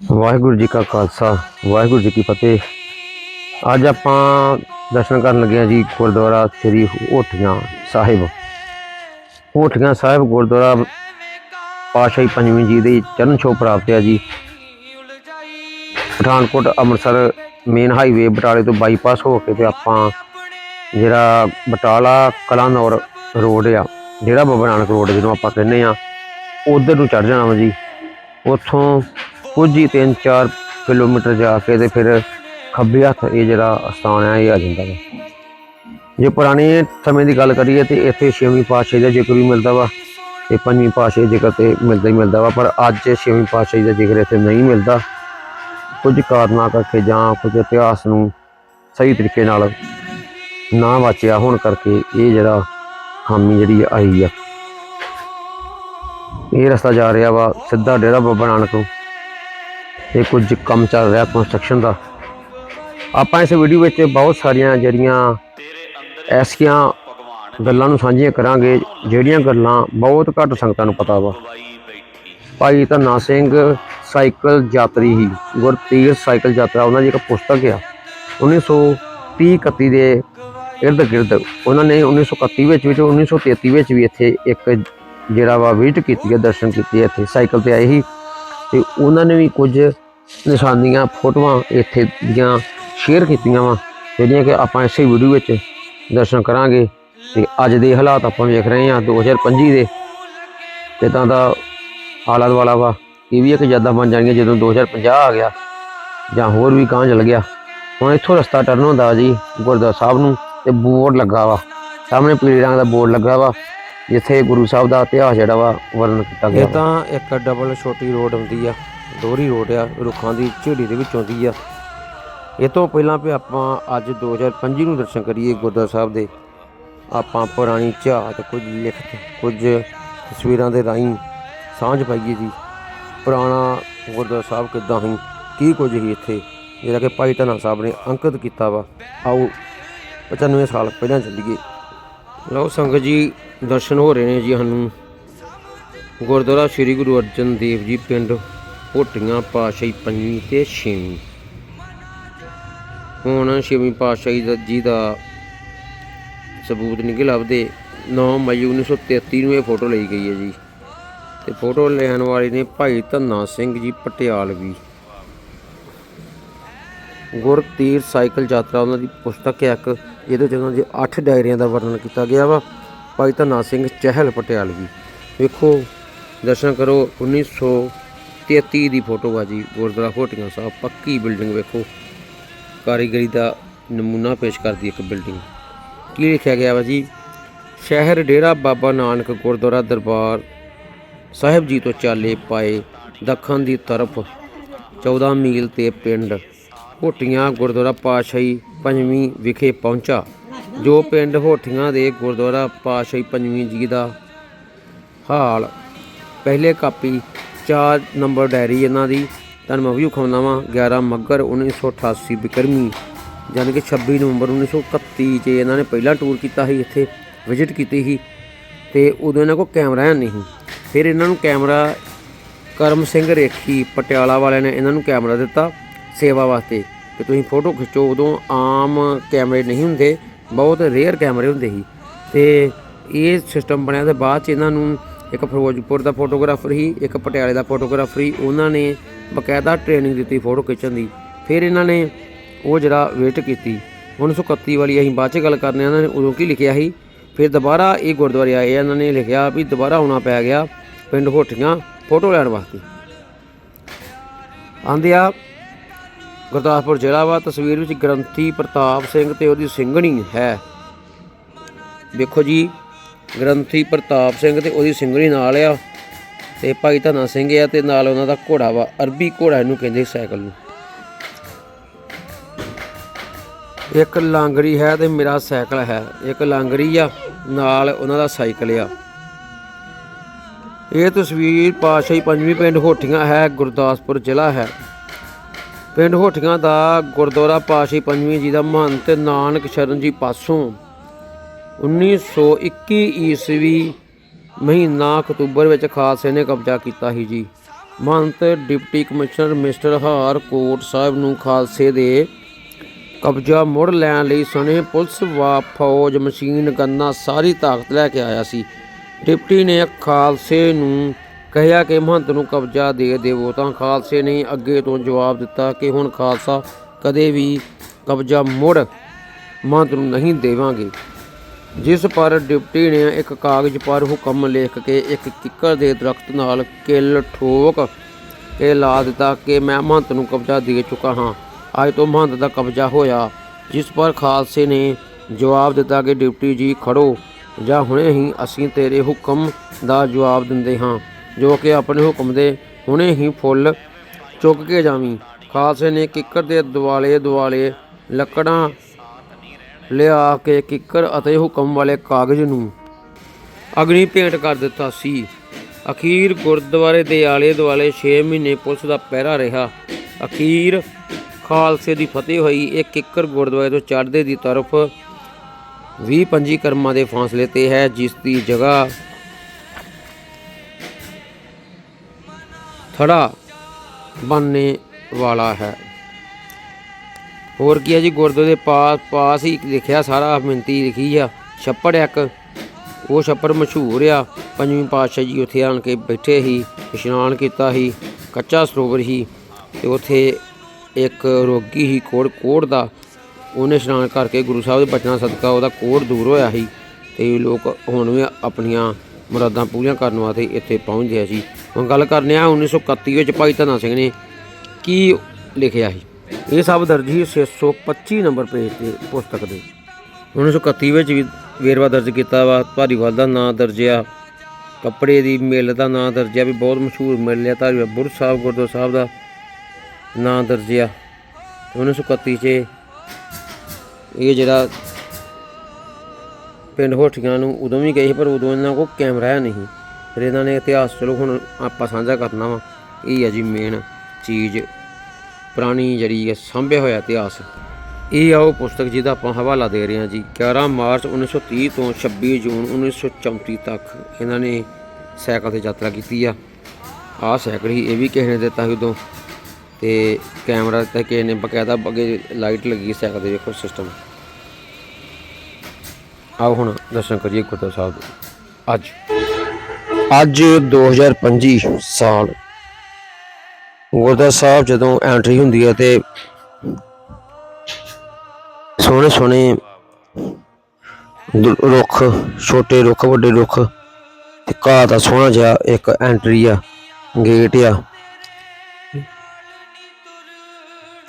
ਵਾਹਿਗੁਰੂ ਜੀ ਕਾ ਖਾਲਸਾ, ਵਾਹਿਗੁਰੂ ਜੀ ਕੀ ਫਤਿਹ। ਅੱਜ ਆਪਾਂ ਦਰਸ਼ਨ ਕਰਨ ਲੱਗੇ ਹਾਂ ਜੀ ਗੁਰਦੁਆਰਾ ਸ੍ਰੀ ਹੋਠੀਆਂ ਸਾਹਿਬ। ਹੋਠੀਆਂ ਸਾਹਿਬ ਗੁਰਦੁਆਰਾ ਪਾਸ਼ਾਹੀ ਪੰਜਵੀਂ ਜੀ ਦੇ ਚਰਨ ਛੋਹ ਪ੍ਰਾਪਤ ਹੈ ਜੀ। ਪਠਾਨਕੋਟ ਅੰਮ੍ਰਿਤਸਰ ਮੇਨ ਹਾਈਵੇ ਬਟਾਲੇ ਤੋਂ ਬਾਈਪਾਸ ਹੋ ਕੇ ਤੇ ਆਪਾਂ ਜਿਹੜਾ ਬਟਾਲਾ ਕਲਾਨੌਰ ਰੋਡ ਆ, ਜਿਹੜਾ ਬਾਬਾ ਨਾਨਕ ਰੋਡ ਜਿਹਨੂੰ ਆਪਾਂ ਕਹਿੰਦੇ ਆ ਉਧਰ ਨੂੰ ਚੜ ਜਾਣਾ ਵਾ ਜੀ। ਉੱਥੋਂ ਕੁਝ ਹੀ 3-4 ਕਿਲੋਮੀਟਰ ਜਾ ਕੇ ਤੇ ਫਿਰ ਖੱਬੇ ਹੱਥ ਇਹ ਜਿਹੜਾ ਸਥਾਨ ਹੈ, ਇਹ ਆ ਜਾਂਦਾ ਵਾ। ਜੇ ਪੁਰਾਣੇ ਸਮੇਂ ਦੀ ਗੱਲ ਕਰੀਏ ਤੇ ਇੱਥੇ ਛੇਵੀਂ ਪਾਤਸ਼ਾਹੀ ਦਾ ਜ਼ਿਕਰ ਵੀ ਮਿਲਦਾ ਵਾ ਤੇ ਪੰਜਵੀਂ ਪਾਤਸ਼ਾਹੀ ਦਾ ਜ਼ਿਕਰ ਤੇ ਮਿਲਦਾ ਹੀ ਮਿਲਦਾ ਵਾ, ਪਰ ਅੱਜ ਛੇਵੀਂ ਪਾਤਸ਼ਾਹੀ ਦਾ ਜ਼ਿਕਰ ਇੱਥੇ ਨਹੀਂ ਮਿਲਦਾ। ਕੁਝ ਕਾਰਨਾਂ ਕਰਕੇ ਜਾਂ ਕੁਝ ਇਤਿਹਾਸ ਨੂੰ ਸਹੀ ਤਰੀਕੇ ਨਾਲ ਨਾ ਵਾਚਿਆ ਹੋਣ ਕਰਕੇ ਇਹ ਜਿਹੜਾ ਖਾਮੀ ਜਿਹੜੀ ਆਈ ਆ, ਇਹ ਰਸਤਾ ਜਾ ਰਿਹਾ ਵਾ ਸਿੱਧਾ ਡੇਰਾ ਬਾਬਾ ਨਾਨਕ ਨੂੰ ਇਹ ਕੁਝ ਕੰਮ ਚੱਲ ਰਿਹਾ ਕੰਸਟਰਕਸ਼ਨ ਦਾ। ਆਪਾਂ ਇਸ ਵੀਡੀਓ ਵਿੱਚ ਬਹੁਤ ਸਾਰੀਆਂ ਜਿਹੜੀਆਂ ਐਸੀਆਂ ਗੱਲਾਂ ਨੂੰ ਸਾਂਝੀਆਂ ਕਰਾਂਗੇ, ਜਿਹੜੀਆਂ ਗੱਲਾਂ ਬਹੁਤ ਘੱਟ ਸੰਗਤਾਂ ਨੂੰ ਪਤਾ ਵਾ। ਭਾਈ ਧੰਨਾ ਸਿੰਘ ਸਾਈਕਲ ਯਾਤਰੀ ਹੀ ਗੁਰਤੀਰ ਸਾਈਕਲ ਯਾਤਰਾ, ਉਹਨਾਂ ਦੀ ਇੱਕ ਪੁਸਤਕ ਆ। 1930 31 ਦੇ ਇਰਦ ਗਿਰਦ ਉਹਨਾਂ ਨੇ 1931 ਵਿੱਚ ਵੀ ਤੇ 1933 ਵਿੱਚ ਵੀ ਇੱਥੇ ਇੱਕ ਜਿਹੜਾ ਵਾ ਵਿਜ਼ਿਟ ਕੀਤੀ ਹੈ ਦਰਸ਼ਨ ਕੀਤੇ ਇੱਥੇ, ਸਾਈਕਲ ਤੇ ਆਏ ਸੀ। ਤੇ ਉਹਨਾਂ ਨੇ ਵੀ ਕੁਝ ਨਿਸ਼ਾਨੀਆਂ, ਫੋਟੋਆਂ ਇੱਥੇ ਦੀਆਂ ਸ਼ੇਅਰ ਕੀਤੀਆਂ ਵਾ। ਜਿਹੜੀਆਂ ਕਿ ਆਪਾਂ ਇਸੇ ਵੀਡੀਓ ਵਿੱਚ ਦਰਸ਼ਨ ਕਰਾਂਗੇ। ਤੇ ਅੱਜ ਦੇ ਹਾਲਾਤ ਆਪਾਂ ਵੇਖ ਰਹੇ ਹਾਂ 2025 ਦੇ। ਕਿਦਾਂ ਦਾ ਆਲਾ ਦੁਆਲਾ ਵਾ, ਇਹ ਵੀ ਇੱਕ ਯਾਦਾਂ ਬਣ ਜਾਣਗੀਆਂ ਜਦੋਂ 2050 ਆ ਗਿਆ, ਜਾਂ ਹੋਰ ਵੀ ਕਾਂ ਚਲ ਗਿਆ। ਹੁਣ ਇੱਥੋਂ ਰਸਤਾ ਟਰਨ ਹੁੰਦਾ ਜੀ, ਗੁਰਦੁਆਰਾ ਸਾਹਿਬ ਨੂੰ, ਤੇ ਬੋਰਡ ਲੱਗਾ ਵਾ। ਸਾਹਮਣੇ ਪੀਲੇ ਰੰਗ ਦਾ ਬੋਰਡ ਲੱਗਾ ਵਾ, ਜਿੱਥੇ ਗੁਰੂ ਸਾਹਿਬ ਦਾ ਇਤਿਹਾਸ ਜਿਹੜਾ ਵਾ ਵਰਣਨ ਕੀਤਾ ਗਿਆ ਇਹ ਤਾਂ ਇੱਕ ਡਬਲ ਛੋਟੀ ਰੋਡ ਹੁੰਦੀ ਆ। ਦੋਹਰੀ ਰੋਡ ਆ, ਰੁੱਖਾਂ ਦੀ ਝੇੜੀ ਦੇ ਵਿੱਚ ਆਉਂਦੀ ਆ। ਇਹ ਤੋਂ ਪਹਿਲਾਂ ਵੀ ਆਪਾਂ ਅੱਜ 2025 ਨੂੰ ਦਰਸ਼ਨ ਕਰੀਏ ਗੁਰਦੁਆਰਾ ਸਾਹਿਬ ਦੇ। ਆਪਾਂ ਪੁਰਾਣੀ ਝਾਤ, ਕੁਝ ਲਿਖਤ, ਕੁਝ ਤਸਵੀਰਾਂ ਦੇ ਰਾਹੀਂ ਸਾਂਝ ਪਾਈਏ ਜੀ। ਪੁਰਾਣਾ ਗੁਰਦੁਆਰਾ ਸਾਹਿਬ ਕਿੱਦਾਂ ਸੀ, ਕੀ ਕੁਝ ਸੀ ਇੱਥੇ? ਜਿਹੜਾ ਕਿ ਭਾਈ ਧੰਨਾ ਸਾਹਿਬ ਨੇ ਅੰਕਿਤ ਕੀਤਾ ਵਾ। ਆਓ 95 ਸਾਲ ਪਹਿਲਾਂ ਚੱਲੀਏ। ਲਓ ਸੰਗਤ ਜੀ, ਦਰਸ਼ਨ ਹੋ ਰਹੇ ਨੇ ਜੀ ਸਾਨੂੰ। ਗੁਰਦੁਆਰਾ ਸ੍ਰੀ ਗੁਰੂ ਅਰਜਨ ਦੇਵ ਜੀ ਪਿੰਡ ਹੋਟੀਆਂ ਪਾਸ਼ਾਹੀ ਪੰਜਵੀਂ ਤੇ ਛੇਵੀਂ। ਹੁਣ ਛੇਵੀਂ ਪਾਸ਼ਾਹੀ ਦਾ ਜੀ ਦਾ ਸਬੂਤ ਨਿਕਲ ਲੱਭਦੇ 9 ਮਈ 1933 ਨੂੰ ਇਹ ਫੋਟੋ ਲਈ ਗਈ ਹੈ ਜੀ। ਤੇ ਫੋਟੋ ਲੈਣ ਵਾਲੇ ਨੇ ਭਾਈ ਧੰਨਾ ਸਿੰਘ ਜੀ ਪਟਿਆਲਵੀ ਗੁਰਤੀਰ ਸਾਈਕਲ ਯਾਤਰਾ ਉਹਨਾਂ ਦੀ ਪੁਸਤਕ ਹੈ ਇੱਕ, ਇਹਦੇ 'ਚ ਉਹਨਾਂ ਦੇ 8 ਡਾਇਰੀਆਂ ਦਾ ਵਰਣਨ ਕੀਤਾ ਗਿਆ ਵਾ। ਭਾਈ ਧੰਨਾ ਸਿੰਘ ਚਹਿਲ ਪਟਿਆਲਵੀ ਵੇਖੋ, ਦਰਸ਼ਨ ਕਰੋ 1933 ਦੀ ਫੋਟੋ ਆ ਜੀ ਗੁਰਦੁਆਰਾ ਹੋਟੀਆਂ ਸਾਹਿਬ, ਪੱਕੀ ਬਿਲਡਿੰਗ ਵੇਖੋ। ਕਾਰੀਗਰੀ ਦਾ ਨਮੂਨਾ ਪੇਸ਼ ਕਰਦੀ ਇੱਕ ਬਿਲਡਿੰਗ। ਕੀ ਲਿਖਿਆ ਗਿਆ ਵਾ ਜੀ? ਸ਼ਹਿਰ ਡੇਰਾ ਬਾਬਾ ਨਾਨਕ ਗੁਰਦੁਆਰਾ ਦਰਬਾਰ ਸਾਹਿਬ ਜੀ ਤੋਂ ਚਾਲੇ ਪਾਏ ਦੱਖਣ ਦੀ ਤਰਫ 14 ਮੀਲ ਤੇ ਪਿੰਡ ਹੋਟੀਆਂ ਗੁਰਦੁਆਰਾ ਪਾਸ਼ਾਹੀ ਪੰਜਵੀਂ ਵਿਖੇ ਪਹੁੰਚਾ, ਜੋ ਪਿੰਡ ਹੋਠੀਆਂ ਦੇ ਗੁਰਦੁਆਰਾ ਪਾਸ਼ਾਹੀ ਪੰਜਵੀਂ ਜੀ ਦਾ ਹਾਲ ਪਹਿਲੇ ਕਾਪੀ 4 ਨੰਬਰ ਡਾਇਰੀ ਇਹਨਾਂ ਦੀ। ਤੁਹਾਨੂੰ ਮੈਂ ਵੀ ਵਿਖਾਉਂਦਾ ਵਾਂ 11 ਮੱਘਰ 1988 ਬਿਕਰਮੀ ਯਾਨੀ ਕਿ 26 ਨਵੰਬਰ 1931 ਚ ਇਹਨਾਂ ਨੇ ਪਹਿਲਾ ਟੂਰ ਕੀਤਾ ਸੀ, ਇੱਥੇ ਵਿਜ਼ਿਟ ਕੀਤੀ ਸੀ ਤੇ ਉਦੋਂ ਇਹਨਾਂ ਕੋਲ ਕੈਮਰਾ ਹੈ ਨਹੀਂ ਸੀ। ਫਿਰ ਇਹਨਾਂ ਨੂੰ ਕੈਮਰਾ ਕਰਮ ਸਿੰਘ ਰੇਖੀ ਪਟਿਆਲਾ ਵਾਲਿਆਂ ਨੇ ਇਹਨਾਂ ਨੂੰ ਕੈਮਰਾ ਦਿੱਤਾ ਸੇਵਾ ਵਾਸਤੇ। ਕਿ ਤੁਸੀਂ ਫੋਟੋ ਖਿੱਚੋ, ਉਦੋਂ ਆਮ ਕੈਮਰੇ ਨਹੀਂ ਹੁੰਦੇ, ਬਹੁਤ ਰੇਅਰ ਕੈਮਰੇ ਹੁੰਦੇ ਸੀ। ਤੇ ਇਹ ਸਿਸਟਮ ਬਣਿਆ ਤੇ ਬਾਅਦ ਚ ਇਹਨਾਂ ਨੂੰ ਇੱਕ ਫਿਰੋਜ਼ਪੁਰ ਦਾ ਫੋਟੋਗ੍ਰਾਫਰ ਸੀ, ਇੱਕ ਪਟਿਆਲੇ ਦਾ ਫੋਟੋਗ੍ਰਾਫਰ ਸੀ। ਉਹਨਾਂ ਨੇ ਬਕਾਇਦਾ ਟ੍ਰੇਨਿੰਗ ਦਿੱਤੀ ਫੋਟੋ ਖਿੱਚਣ ਦੀ। ਫਿਰ ਇਹਨਾਂ ਨੇ ਉਹ ਜਿਹੜਾ ਵੇਟ ਕੀਤੀ 1931 ਵਾਲੀ ਅਸੀਂ ਬਾਅਦ ਚ ਗੱਲ ਕਰਨੇ ਆ, ਇਹਨਾਂ ਨੇ ਉਦੋਂ ਕੀ ਲਿਖਿਆ ਸੀ? ਫਿਰ ਦੁਬਾਰਾ ਇਹ ਗੁਰਦੁਆਰੇ ਆਏ, ਇਹਨਾਂ ਨੇ ਲਿਖਿਆ ਵੀ ਦੁਬਾਰਾ ਆਉਣਾ ਪੈ ਗਿਆ ਪਿੰਡ ਹੋਠੀਆਂ ਫੋਟੋ ਲੈਣ ਵਾਸਤੇ। ਆਂਦੇ ਆ, ਗੁਰਦਾਸਪੁਰ ਜ਼ਿਲ੍ਹਾ ਵਾ, ਤਸਵੀਰ ਵਿੱਚ ਗ੍ਰੰਥੀ ਪ੍ਰਤਾਪ ਸਿੰਘ ਤੇ ਉਹਦੀ ਸਿੰਘਣੀ ਹੈ। ਵੇਖੋ ਜੀ ਗ੍ਰੰਥੀ ਪ੍ਰਤਾਪ ਸਿੰਘ ਤੇ ਉਹਦੀ ਸਿੰਘਣੀ ਨਾਲ ਆ ਤੇ ਭਾਈ ਧਨਾ ਸਿੰਘ ਆ ਤੇ ਨਾਲ ਉਹਨਾਂ ਦਾ ਘੋੜਾ ਵਾ, ਅਰਬੀ ਘੋੜਾ ਇਹਨੂੰ ਕਹਿੰਦੇ ਸਾਈਕਲ ਨੂੰ। ਇੱਕ ਲਾਂਗਰੀ ਹੈ ਤੇ ਮੇਰਾ ਸਾਈਕਲ ਹੈ, ਇੱਕ ਲਾਂਗਰੀ ਆ, ਨਾਲ ਉਹਨਾਂ ਦਾ ਸਾਈਕਲ ਆ। ਇਹ ਤਸਵੀਰ ਪਾਸ਼ਾਹੀ ਪੰਜਵੀਂ ਪਿੰਡ ਹੋਠੀਆਂ ਹੈ, ਗੁਰਦਾਸਪੁਰ ਜ਼ਿਲ੍ਹਾ ਹੈ। ਪਿੰਡ ਹੋਠੀਆਂ ਦਾ ਗੁਰਦੁਆਰਾ ਪਾਸ਼ਾਹੀ ਪੰਜਵੀਂ ਜੀ ਦਾ ਮਹੰਤ ਨਾਨਕ ਸ਼ਰਨ ਜੀ ਪਾਸੋਂ 1921 ਈਸਵੀ ਮਹੀਨਾ ਅਕਤੂਬਰ ਵਿੱਚ ਖਾਲਸੇ ਨੇ ਕਬਜ਼ਾ ਕੀਤਾ ਸੀ ਜੀ। ਮਹੰਤ deputy commissioner mister Harcourt Sahib ਨੂੰ ਖਾਲਸੇ ਦੇ ਕਬਜ਼ਾ ਮੁੜ ਲੈਣ ਲਈ ਸਣੇ ਪੁਲਿਸ ਵਾ ਫੌਜ ਮਸ਼ੀਨ ਗੰਨਾ ਸਾਰੀ ਤਾਕਤ ਲੈ ਕੇ ਆਇਆ ਸੀ। ਡਿਪਟੀ ਨੇ ਖਾਲਸੇ ਨੂੰ ਕਹਿਆ ਕਿ ਮਹੰਤ ਨੂੰ ਕਬਜ਼ਾ ਦੇ ਦੇਵੋ ਤਾਂ ਖਾਲਸੇ ਨੇ ਅੱਗੇ ਤੋਂ ਜਵਾਬ ਦਿੱਤਾ ਕਿ ਹੁਣ ਖਾਲਸਾ ਕਦੇ ਵੀ ਕਬਜ਼ਾ ਮੁੜ ਮਹੰਤ ਨੂੰ ਨਹੀਂ ਦੇਵਾਂਗੇ। ਜਿਸ ਪਰ ਡਿਪਟੀ ਨੇ ਇੱਕ ਕਾਗਜ਼ ਪਰ ਹੁਕਮ ਲਿਖ ਕੇ ਇੱਕ ਕਿੱਕਰ ਦੇ ਦਰਖਤ ਨਾਲ ਕਿੱਲ ਠੋਕ ਕੇ ਲਾ ਦਿੱਤਾ ਕਿ ਮੈਂ ਮਹੰਤ ਨੂੰ ਕਬਜ਼ਾ ਦੇ ਚੁੱਕਾ ਹਾਂ। ਅੱਜ ਤੋਂ ਮਹੰਤ ਦਾ ਕਬਜ਼ਾ ਹੋਇਆ, ਜਿਸ ਪਰ ਖਾਲਸੇ ਨੇ ਜਵਾਬ ਦਿੱਤਾ ਕਿ ਡਿਪਟੀ ਜੀ ਖੜੋ, ਜਾਂ ਹੁਣੇ ਹੀ ਅਸੀਂ ਤੇਰੇ ਹੁਕਮ ਦਾ ਜਵਾਬ ਦਿੰਦੇ ਹਾਂ, ਜੋ ਕਿ ਆਪਣੇ ਹੁਕਮ ਦੇ ਹੁਣੇ ਹੀ ਫੁੱਲ ਚੁੱਕ ਕੇ ਜਾਵੀਂ। ਖਾਲਸੇ ਨੇ ਕਿੱਕਰ ਦੇ ਦੁਆਲੇ ਦੁਆਲੇ ਲੱਕੜਾਂ ਲਿਆ ਕੇ ਕਿੱਕਰ ਅਤੇ ਹੁਕਮ ਵਾਲੇ ਕਾਗਜ਼ ਨੂੰ ਅਗਨੀ ਭੇਟ ਕਰ ਦਿੱਤਾ ਸੀ। ਅਖੀਰ ਗੁਰਦੁਆਰੇ ਦੇ ਆਲੇ ਦੁਆਲੇ 6 ਮਹੀਨੇ ਪੁਲਿਸ ਦਾ ਪਹਿਰਾ ਰਿਹਾ। ਅਖੀਰ ਖਾਲਸੇ ਦੀ ਫਤਿਹ ਹੋਈ। ਇਹ ਕਿੱਕਰ ਗੁਰਦੁਆਰੇ ਤੋਂ ਚੜ੍ਹਦੇ ਦੀ ਤਰਫ 20 ਪੰਜੀ ਕਰਮਾਂ ਦੇ ਫਾਸਲੇ ਤੇ ਹੈ, ਜਿਸ ਦੀ ਜਗ੍ਹਾ ਥੜਾ ਬਣਨੇ ਵਾਲਾ ਹੈ। ਹੋਰ ਕੀ ਹੈ ਜੀ, ਗੁਰਦੁਆਰੇ ਦੇ ਪਾਸ ਪਾਸ ਹੀ ਲਿਖਿਆ ਸਾਰਾ, ਮਿੰਤੀ ਲਿਖੀ ਆ। ਛੱਪੜ ਇੱਕ। ਉਹ ਛੱਪੜ ਮਸ਼ਹੂਰ ਆ। ਪੰਜਵੀਂ ਪਾਤਸ਼ਾਹ ਜੀ ਉੱਥੇ ਆਣ ਕੇ ਬੈਠੇ ਸੀ, ਇਸ਼ਨਾਨ ਕੀਤਾ ਸੀ, ਕੱਚਾ ਸਰੋਵਰ ਸੀ ਤੇ ਉੱਥੇ ਇੱਕ ਰੋਗੀ ਸੀ, ਕੋੜ ਕੋੜ ਦਾ। ਉਹਨੇ ਇਸ਼ਨਾਨ ਕਰਕੇ ਗੁਰੂ ਸਾਹਿਬ ਦੇ ਬਚਨਾਂ ਸਦਕਾ ਉਹਦਾ ਕੋੜ ਦੂਰ ਹੋਇਆ ਸੀ ਤੇ ਲੋਕ ਹੁਣ ਵੀ ਆਪਣੀਆਂ ਮੁਰਾਦਾਂ ਪੂਰੀਆਂ ਕਰਨ ਵਾਸਤੇ ਇੱਥੇ ਪਹੁੰਚਦੇ ਆ ਸੀ ਹੁਣ ਗੱਲ ਕਰਨੇ ਆ 1931 ਵਿੱਚ ਭਾਈ ਧਨਾ ਸਿੰਘ ਨੇ ਕੀ ਲਿਖਿਆ ਸੀ? ਇਹ ਸਭ ਦਰਜ ਹੀ 625 ਨੰਬਰ ਪੇਜ ਤੇ ਪੁਸਤਕ ਦੇ। 1931 ਵਿੱਚ ਵੀ ਵੇਰਵਾ ਦਰਜ ਕੀਤਾ ਵਾ। ਧਾਰੀਵਾਲ ਦਾ ਨਾਂ ਦਰਜਿਆ ਕੱਪੜੇ ਦੀ ਮਿੱਲ ਦਾ ਨਾਂ ਦਰਜਿਆ ਵੀ ਬਹੁਤ ਮਸ਼ਹੂਰ ਮਿੱਲ ਆ। ਧਾਰੀਵਾਲ ਬੁਰ ਸਾਹਿਬ, ਗੁਰਦੁਆਰਾ ਸਾਹਿਬ ਦਾ ਨਾਂ ਦਰਜਿਆ 1931 ਚ ਇਹ ਜਿਹੜਾ ਪਿੰਡ ਹੋਠੀਆਂ ਨੂੰ ਉਦੋਂ ਵੀ ਗਏ ਸੀ, ਪਰ ਉਦੋਂ ਇਹਨਾਂ ਕੋਲ ਕੈਮਰਾ ਨਹੀਂ ਫਿਰ ਇਹਨਾਂ ਨੇ ਇਤਿਹਾਸ, ਚਲੋ ਹੁਣ ਆਪਾਂ ਸਾਂਝਾ ਕਰਨਾ ਵਾ। ਇਹ ਹੈ ਜੀ ਮੇਨ ਚੀਜ਼। ਪੁਰਾਣੀ ਜਿਹੜੀ ਹੈ ਸਾਂਭਿਆ ਹੋਇਆ ਇਤਿਹਾਸ। ਇਹ ਆ ਉਹ ਪੁਸਤਕ ਜਿਹਦਾ ਆਪਾਂ ਹਵਾਲਾ ਦੇ ਰਹੇ ਹਾਂ ਜੀ। 11 ਮਾਰਚ 1930 ਤੋਂ 26 ਜੂਨ 1934 ਤੱਕ ਇਹਨਾਂ ਨੇ ਸਾਈਕਲ ਤੇ ਯਾਤਰਾ ਕੀਤੀ ਆ। ਆਹ ਸਾਈਕਲ ਹੀ ਇਹ ਵੀ ਕਿਸੇ ਨੇ ਦਿੱਤਾ ਸੀ ਉਦੋਂ। ਤੇ ਕੈਮਰਾ ਤੇ ਕਿਸੇ ਨੇ ਬਕਾਇਦਾ ਅੱਗੇ ਲਾਈਟ ਲੱਗੀ ਸਾਈਕਲ ਦੇ ਵੇਖੋ ਸਿਸਟਮ ਆਓ ਹੁਣ ਦਰਸ਼ਨ ਕਰੀਏ ਗੁਰਦੁਆਰਾ ਸਾਹਿਬ ਦੇ। ਅੱਜ। ਅੱਜ 2025 ਸਾਲ ਗੁਰਦੁਆਰਾ ਸਾਹਿਬ ਜਦੋਂ ਐਂਟਰੀ ਹੁੰਦੀ ਹੈ ਤੇ ਸੋਹਣੇ ਸੋਹਣੇ ਰੁੱਖ, ਛੋਟੇ ਰੁੱਖ, ਵੱਡੇ ਰੁੱਖ ਤੇ ਘਾਹ ਦਾ ਸੋਹਣਾ ਜਿਹਾ ਇੱਕ ਐਂਟਰੀ ਆ ਗੇਟ ਆ।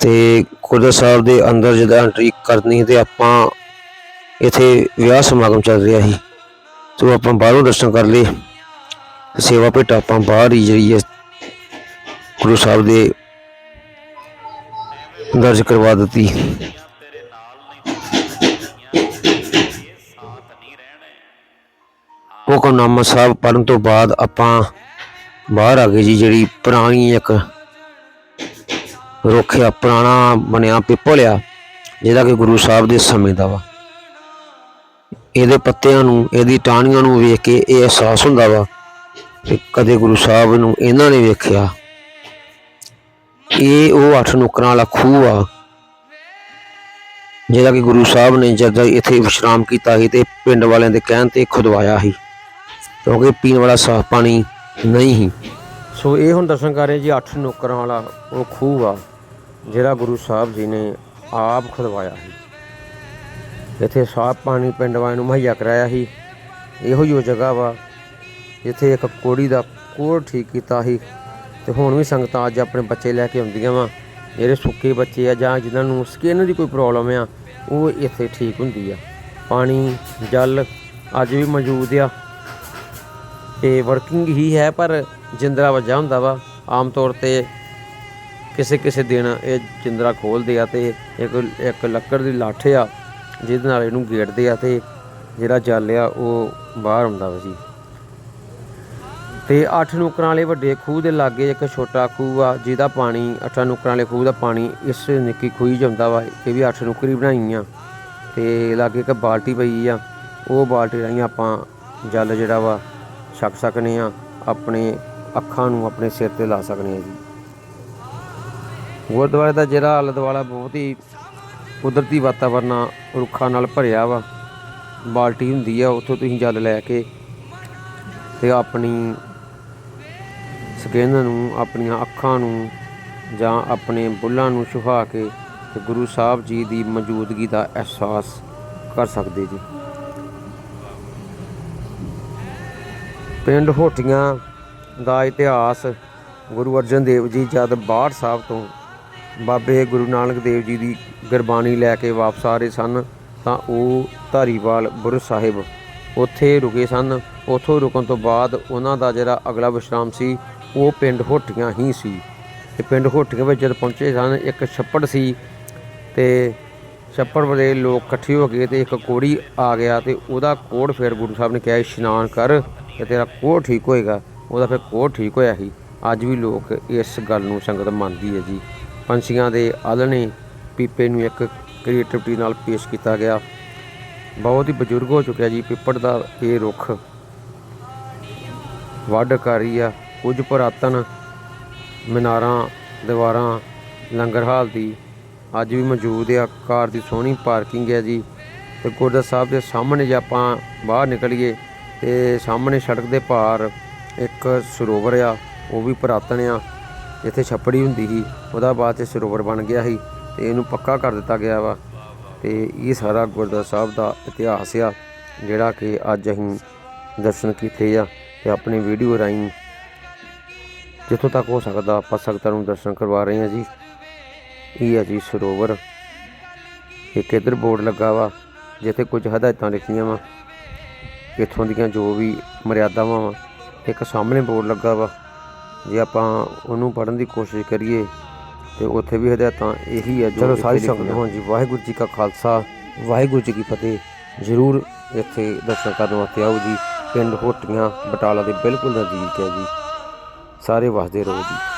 ਤੇ ਗੁਰਦੁਆਰਾ ਸਾਹਿਬ ਦੇ ਅੰਦਰ ਜਦੋਂ ਐਂਟਰੀ ਕਰਨੀ ਤੇ ਆਪਾਂ ਇੱਥੇ ਵਿਆਹ ਸਮਾਗਮ ਚੱਲ ਰਿਹਾ ਸੀ। ਸੋ ਆਪਾਂ ਬਾਹਰੋਂ ਦਰਸ਼ਨ ਕਰ ਲਏ। ਸੇਵਾ ਭੇਟ ਆਪਾਂ ਬਾਹਰ ਹੀ ਜਿਹੜੀ ਗੁਰੂ ਸਾਹਿਬ ਦੇ ਦਰਜ ਕਰਵਾ ਦਿੱਤੀ। ਹੁਕਮਨਾਮਾ ਸਾਹਿਬ ਪੜਨ ਤੋਂ ਬਾਅਦ ਆਪਾਂ ਬਾਹਰ ਆ ਗਏ ਜੀ, ਜਿਹੜੀ ਪੁਰਾਣੀ ਇੱਕ ਰੁੱਖ ਆ, ਪੁਰਾਣਾ ਬਣਿਆ, ਪਿੱਪਲ ਆ ਜਿਹੜਾ ਕਿ ਗੁਰੂ ਸਾਹਿਬ ਦੇ ਸਮੇਂ ਦਾ ਵਾ। ਇਹਦੇ ਪੱਤਿਆਂ ਨੂੰ, ਇਹਦੀ ਟਾਹਣੀਆਂ ਨੂੰ ਵੇਖ ਕੇ ਇਹ ਅਹਿਸਾਸ ਹੁੰਦਾ ਵਾ ਕਿ ਕਦੇ ਗੁਰੂ ਸਾਹਿਬ ਨੂੰ ਇਹਨਾਂ ਨੇ ਵੇਖਿਆ ਇਹ ਉਹ ਅੱਠ ਨੁਕਰਾਂ ਵਾਲਾ ਖੂਹ ਆ, ਜਿਹੜਾ ਕਿ ਗੁਰੂ ਸਾਹਿਬ ਨੇ ਜਦ ਇੱਥੇ ਵਿਸ਼ਰਾਮ ਕੀਤਾ ਸੀ ਤੇ ਪਿੰਡ ਵਾਲਿਆਂ ਦੇ ਕਹਿਣ ਤੇ ਖੁਦਵਾਇਆ ਸੀ, ਕਿਉਂਕਿ ਪੀਣ ਵਾਲਾ ਸਾਫ਼ ਪਾਣੀ ਨਹੀਂ ਸੀ। ਸੋ ਇਹ ਹੁਣ ਦਰਸ਼ਨ ਕਰ ਰਹੇ ਜੀ ਅੱਠ ਨੌਕਰਾਂ ਵਾਲਾ ਉਹ ਖੂਹ ਆ, ਜਿਹੜਾ ਗੁਰੂ ਸਾਹਿਬ ਜੀ ਨੇ ਆਪ ਖੁਦਵਾਇਆ ਸੀ। ਇੱਥੇ ਸਾਫ਼ ਪਾਣੀ ਪਿੰਡ ਵਾਲਿਆਂ ਨੂੰ ਮੁਹੱਈਆ ਕਰਾਇਆ ਸੀ। ਇਹੋ ਹੀ ਉਹ ਜਗ੍ਹਾ ਵਾ, ਜਿੱਥੇ ਇੱਕ ਕੋੜੀ ਦਾ ਕੋੜ ਠੀਕ ਕੀਤਾ ਸੀ। ਤੇ ਹੁਣ ਵੀ ਸੰਗਤਾਂ ਅੱਜ ਆਪਣੇ ਬੱਚੇ ਲੈ ਕੇ ਆਉਂਦੀਆਂ ਵਾ। ਜਿਹੜੇ ਸੁੱਕੇ ਬੱਚੇ ਆ ਜਾਂ ਜਿਨ੍ਹਾਂ ਨੂੰ ਸਕਿਨ ਦੀ ਕੋਈ ਪ੍ਰੋਬਲਮ ਆ, ਉਹ ਇੱਥੇ ਠੀਕ ਹੁੰਦੀ ਆ। ਪਾਣੀ, ਜਲ ਅੱਜ ਵੀ ਮੌਜੂਦ ਆ। ਤੇ ਵਰਕਿੰਗ ਹੀ ਹੈ, ਪਰ ਜਿੰਦਰਾ ਵੱਜਾ ਹੁੰਦਾ ਵਾ। ਆਮ ਤੌਰ ਤੇ ਕਿਸੇ ਕਿਸੇ ਦਿਨ ਇਹ ਜਿੰਦਰਾ ਖੋਲਦੇ ਆ ਤੇ ਇੱਕ ਇੱਕ ਲੱਕੜ ਦੀ ਲਾਠ ਆ, ਜਿਹਦੇ ਨਾਲ ਇਹਨੂੰ ਗੇੜਦੇ ਆ ਤੇ ਜਿਹੜਾ ਜਲ ਆ ਉਹ ਬਾਹਰ ਆਉਂਦਾ ਵਾ ਜੀ। ਤੇ ਅੱਠ ਨੁਕਰਾਂ ਵਾਲੇ ਵੱਡੇ ਖੂਹ ਦੇ ਲਾਗੇ ਇੱਕ ਛੋਟਾ ਖੂਹ ਆ, ਜਿਹਦਾ ਪਾਣੀ, ਅੱਠਾਂ ਨੁਕਰਾਂ ਵਾਲੇ ਖੂਹ ਦਾ ਪਾਣੀ ਇਸ ਨਿੱਕੀ ਖੂਹੀ ਜਾਂਦਾ ਵਾ ਇਹ ਵੀ ਅੱਠ ਨੁਕਰੀ ਬਣਾਈ ਆ ਤੇ ਲਾਗੇ ਇੱਕ ਬਾਲਟੀ ਪਈ ਆ, ਉਹ ਬਾਲਟੀ ਰਾਹੀਂ ਆਪਾਂ ਜਲ ਜਿਹੜਾ ਵਾ ਛਕ ਸਕਨੇ ਆ, ਆਪਣੇ ਅੱਖਾਂ ਨੂੰ ਆਪਣੇ ਸਿਰ ਤੇ ਲਾ ਸਕਦੇ ਆ ਜੀ। ਗੁਰਦੁਆਰੇ ਦਾ ਜਿਹੜਾ ਆਲਾ ਦੁਆਲਾ ਬਹੁਤ ਹੀ ਕੁਦਰਤੀ ਵਾਤਾਵਰਨ ਰੁੱਖਾਂ ਨਾਲ ਭਰਿਆ ਵਾ, ਬਾਲਟੀ ਹੁੰਦੀ ਆ, ਉੱਥੋਂ ਤੁਸੀਂ ਜਲ ਲੈ ਕੇ ਤੇ ਆਪਣੀ ਸਕਿਨ ਨੂੰ ਆਪਣੀਆਂ ਅੱਖਾਂ ਨੂੰ ਜਾਂ ਆਪਣੇ ਬੁੱਲਾਂ ਨੂੰ ਸੁਹਾ ਕੇ ਤੇ ਗੁਰੂ ਸਾਹਿਬ ਜੀ ਦੀ ਮੌਜੂਦਗੀ ਦਾ ਅਹਿਸਾਸ ਕਰ ਸਕਦੇ ਜੀ। ਪਿੰਡ ਹੋਟੀਆਂ ਦਾ ਇਤਿਹਾਸ ਗੁਰੂ ਅਰਜਨ ਦੇਵ ਜੀ ਜਦ ਬਾੜ ਸਾਹਿਬ ਤੋਂ ਬਾਬੇ ਗੁਰੂ ਨਾਨਕ ਦੇਵ ਜੀ ਦੀ ਗੁਰਬਾਣੀ ਲੈ ਕੇ ਵਾਪਸ ਆ ਰਹੇ ਸਨ, ਤਾਂ ਉਹ ਧਾਰੀਵਾਲ ਬੁਰ ਸਾਹਿਬ ਉੱਥੇ ਰੁਕੇ ਸਨ। ਉੱਥੋਂ ਰੁਕਣ ਤੋਂ ਬਾਅਦ ਉਹਨਾਂ ਦਾ ਜਿਹੜਾ ਅਗਲਾ ਵਿਸ਼ਰਾਮ ਸੀ ਉਹ ਪਿੰਡ ਹੋਟੀਆਂ ਹੀ ਸੀ। ਤੇ ਪਿੰਡ ਹੋਟੀਆਂ ਵਿੱਚ ਜਦ ਪਹੁੰਚੇ ਸਨ, ਇੱਕ ਛੱਪੜ ਸੀ ਤੇ ਛੱਪੜ ਵਾਲੇ ਲੋਕ ਇਕੱਠੇ ਹੋ ਗਏ ਤੇ ਇੱਕ ਕੋੜੀ ਆ ਗਿਆ ਤੇ ਉਹਦਾ ਕੋੜ ਫਿਰ ਗੁਰੂ ਸਾਹਿਬ ਨੇ ਕਿਹਾ, ਇਸ਼ਨਾਨ ਕਰ ਤੇ ਤੇਰਾ ਕੋੜ ਠੀਕ ਹੋਏਗਾ। ਉਹਦਾ ਫਿਰ ਕੋੜ ਠੀਕ ਹੋਇਆ ਸੀ। ਅੱਜ ਵੀ ਲੋਕ ਇਸ ਗੱਲ ਨੂੰ ਸੰਗਤ ਮੰਨਦੀ ਹੈ ਜੀ। ਪੰਛੀਆਂ ਦੇ ਆਲਣੇ ਪੀਪੇ ਨੂੰ ਇੱਕ ਕ੍ਰੀਏਟਿਵਿਟੀ ਨਾਲ ਪੇਸ਼ ਕੀਤਾ ਗਿਆ। ਬਹੁਤ ਹੀ ਬਜ਼ੁਰਗ ਹੋ ਚੁੱਕਿਆ ਜੀ। ਪਿੱਪੜ ਦਾ ਇਹ ਰੁੱਖ ਵੱਢ ਕਰ ਰਹੀ ਆ। ਕੁਝ ਪੁਰਾਤਨ ਮੀਨਾਰਾਂ, ਦੀਵਾਰਾਂ, ਲੰਗਰ ਹਾਲ ਦੀ ਅੱਜ ਵੀ ਮੌਜੂਦ ਆ। ਕਾਰ ਦੀ ਸੋਹਣੀ ਪਾਰਕਿੰਗ ਹੈ ਜੀ ਤੇ ਗੁਰਦੁਆਰਾ ਸਾਹਿਬ ਦੇ ਸਾਹਮਣੇ ਜੇ ਆਪਾਂ ਬਾਹਰ ਨਿਕਲੀਏ ਤੇ ਸਾਹਮਣੇ ਸੜਕ ਦੇ ਪਾਰ ਇੱਕ ਸਰੋਵਰ ਆ, ਉਹ ਵੀ ਪੁਰਾਤਨ ਆ। ਇੱਥੇ ਛੱਪੜੀ ਹੁੰਦੀ ਸੀ, ਉਹਦਾ ਬਾਅਦ ਚ ਸਰੋਵਰ ਬਣ ਗਿਆ ਸੀ ਤੇ ਇਹਨੂੰ ਪੱਕਾ ਕਰ ਦਿੱਤਾ ਗਿਆ ਵਾ ਤੇ ਇਹ ਸਾਰਾ ਗੁਰਦੁਆਰਾ ਸਾਹਿਬ ਦਾ ਇਤਿਹਾਸ ਆ, ਜਿਹੜਾ ਕਿ ਅੱਜ ਅਸੀਂ ਦਰਸ਼ਨ ਕੀਤੇ ਆ ਤੇ ਆਪਣੀ ਵੀਡੀਓ ਰਾਹੀਂ ਜਿੱਥੋਂ ਤੱਕ ਹੋ ਸਕਦਾ ਆਪਾਂ ਸੰਗਤਾਂ ਨੂੰ ਦਰਸ਼ਨ ਕਰਵਾ ਰਹੇ ਹਾਂ ਜੀ। ਇਹ ਹੈ ਜੀ ਸਰੋਵਰ। ਇੱਕ ਇੱਧਰ ਬੋਰਡ ਲੱਗਾ ਵਾ ਜਿੱਥੇ ਕੁਝ ਹਦਾਇਤਾਂ ਲਿਖੀਆਂ ਵਾ। ਇੱਥੋਂ ਦੀਆਂ ਜੋ ਵੀ ਮਰਿਆਦਾਵਾਂ ਵਾ ਇੱਕ ਸਾਹਮਣੇ ਬੋਰਡ ਲੱਗਾ ਵਾ। ਜੇ ਆਪਾਂ ਉਹਨੂੰ ਪੜ੍ਹਨ ਦੀ ਕੋਸ਼ਿਸ਼ ਕਰੀਏ ਤੇ ਉੱਥੇ ਵੀ ਹਦਾਇਤਾਂ ਇਹੀ ਹੈ ਜੋ ਚਲੋ ਸਾਰੀ ਸੰਗਤ ਨੂੰ ਜੀ ਵਾਹਿਗੁਰੂ ਜੀ ਕਾ ਖਾਲਸਾ ਵਾਹਿਗੁਰੂ ਜੀ ਕੀ ਫਤਿਹ। ਜ਼ਰੂਰ ਇੱਥੇ ਦਰਸ਼ਨ ਕਰਨ ਵਾਸਤੇ ਆਓ ਜੀ। ਪਿੰਡ ਹੋਟੀਆਂ ਬਟਾਲਾ ਦੇ ਬਿਲਕੁਲ ਨਜ਼ਦੀਕ ਹੈ ਜੀ। ਸਾਰੇ ਵਸਦੇ ਰਹੋ ਜੀ।